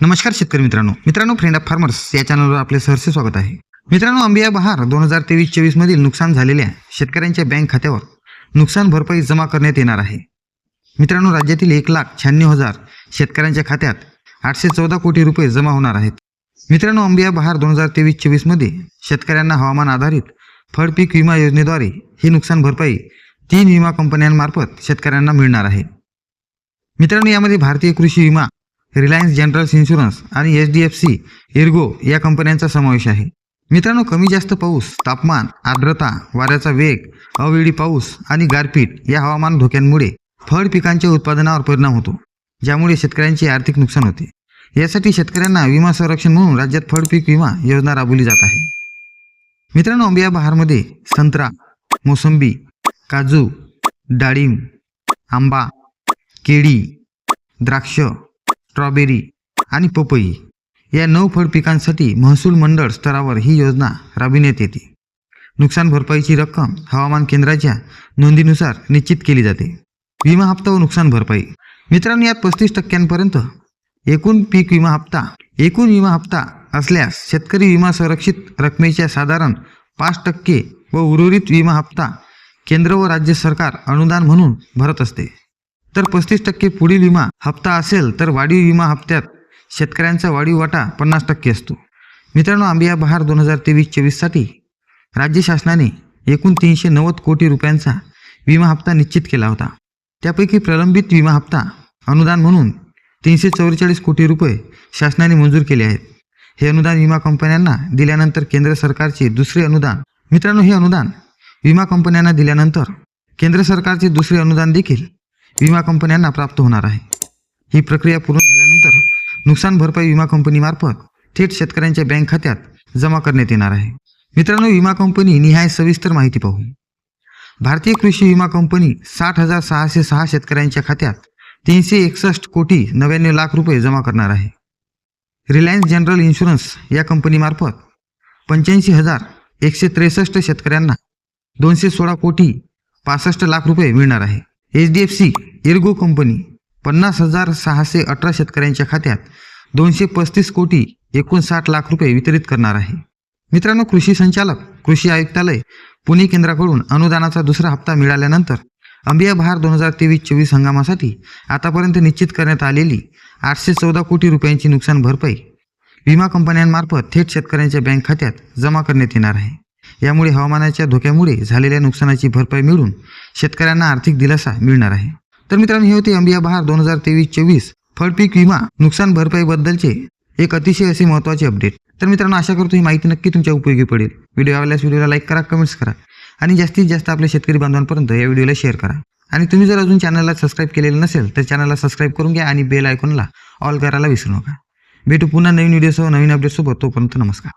नमस्कार शेतकरी मित्रांनो. मित्रांनो फ्रेंड ऑफ फार्मर्स या चॅनलवर आपले सहर्ष स्वागत आहे. मित्रांनो आंबिया बहार दोन हजार तेवीस चोवीस मधील नुकसान झालेल्या शेतकऱ्यांच्या बँक खात्यावर नुकसान भरपाई जमा करण्यात येणार आहे. मित्रांनो राज्यातील एक लाख शहाण्णव हजार शेतकऱ्यांच्या खात्यात आठशे चौदा कोटी रुपये जमा होणार आहेत. मित्रांनो अंबिया बहार दोन हजार तेवीस चोवीसमध्ये शेतकऱ्यांना हवामान आधारित फळ पीक विमा योजनेद्वारे ही नुकसान भरपाई तीन विमा कंपन्यांमार्फत शेतकऱ्यांना मिळणार आहे. मित्रांनो यामध्ये भारतीय कृषी विमा रिलायन्स जनरल्स इन्शुरन्स आणि H D F C Ergo या कंपन्यांचा समावेश आहे. मित्रांनो कमी जास्त पाऊस तापमान आर्द्रता वाऱ्याचा वेग अवेळी पाऊस आणि गारपीट या हवामान धोक्यांमुळे फळ पिकांच्या उत्पादनावर परिणाम होतो ज्यामुळे शेतकऱ्यांचे आर्थिक नुकसान होते. यासाठी शेतकऱ्यांना विमा संरक्षण म्हणून राज्यात फळ पीक विमा योजना राबवली जात आहे. मित्रांनो अंबिया बहारमध्ये संत्रा मोसंबी काजू डाळिंब आंबा केळी द्राक्ष स्ट्रॉबेरी आणि पपई या नऊ फळ पिकांसाठी महसूल मंडळ स्तरावर ही योजना राबविण्यात येते. नुकसान भरपाईची रक्कम हवामान केंद्राच्या नोंदीनुसार निश्चित केली जाते. विमा हप्ता व नुकसान भरपाई. मित्रांनो यात पस्तीस टक्क्यांपर्यंत एकूण पीक विमा हप्ता एकूण विमा हप्ता असल्यास शेतकरी विमा संरक्षित रकमेच्या साधारण पाच टक्के व उर्वरित विमा हप्ता केंद्र व राज्य सरकार अनुदान म्हणून भरत असते. तर पस्तीस टक्के पुढील विमा हप्ता असेल तर वाढीव विमा हप्त्यात शेतकऱ्यांचा वाढीव वाटा पन्नास टक्के असतो. मित्रांनो आंबिया बहार दोन हजार तेवीस चोवीससाठी राज्य शासनाने एकूण तीनशे नव्वद कोटी रुपयांचा विमा हप्ता निश्चित केला होता. त्यापैकी प्रलंबित विमा हप्ता अनुदान म्हणून तीनशे चौवेचाळीस कोटी रुपये शासनाने मंजूर केले आहेत. हे अनुदान विमा कंपन्यांना दिल्यानंतर केंद्र सरकारचे दुसरे अनुदान मित्रांनो हे अनुदान विमा कंपन्यांना दिल्यानंतर केंद्र सरकारचे दुसरे अनुदान देखील विमा कंपन्यांना प्राप्त होणार आहे. ही प्रक्रिया पूर्ण झाल्यानंतर नुकसान भरपाई विमा कंपनीमार्फत थेट शेतकऱ्यांच्या बँक खात्यात जमा करण्यात येणार आहे. मित्रांनो विमा कंपनी निहाय सविस्तर माहिती पाहू. भारतीय कृषी विमा कंपनी साठ हजार सहाशे सहा शेतकऱ्यांच्या खात्यात तीनशे एकसष्ट कोटी नव्याण्णव लाख रुपये जमा करणार आहे. रिलायन्स जनरल इन्शुरन्स या कंपनीमार्फत पंच्याऐंशी हजार एकशे त्रेसष्ट शेतकऱ्यांना दोनशे सोळा कोटी पासष्ट लाख रुपये मिळणार आहे. H D F C Ergo company पन्नास हजार सहाशे अठरा शेतकऱ्यांच्या खात्यात दोनशे पस्तीस कोटी एकोणसाठ लाख रुपये वितरित करणार आहे. मित्रांनो कृषी संचालक कृषी आयुक्तालय पुणे केंद्राकडून अनुदानाचा दुसरा हप्ता मिळाल्यानंतर अंबिया बहार दोन हजार तेवीस चोवीस हंगामासाठी आतापर्यंत निश्चित करण्यात आलेली आठशे चौदा कोटी रुपयांची नुकसान भरपाई विमा कंपन्यांमार्फत थेट शेतकऱ्यांच्या बँक खात्यात जमा करण्यात येणार आहे. यामुळे हवामानाच्या धोक्यामुळे झालेल्या नुकसानाची भरपाई मिळून शेतकऱ्यांना आर्थिक दिलासा मिळणार आहे. तर मित्रांनो हे होते अंबिया बहार दोन हजार तेवीस चोवीस फळपीक विमा नुकसान भरपाईबद्दलचे एक अतिशय असे महत्त्वाचे अपडेट. तर मित्रांनो आशा करतो ही माहिती नक्की तुमच्या उपयोगी पडेल. व्हिडिओ आवडल्यास व्हिडिओला लाईक करा कमेंट्स करा आणि जास्तीत जास्त आपल्या शेतकरी बांधवांपर्यंत या व्हिडिओला शेअर करा. आणि तुम्ही जर अजून चॅनलला सबस्क्राईब केलेलं नसेल तर चॅनलला सबस्क्राईब करून घ्या आणि बेल आयकॉनला ऑल करायला विसरू नका. भेटू पुन्हा नवीन व्हिडिओसह नवीन अपडेटसोबत. तोपर्यंत नमस्कार.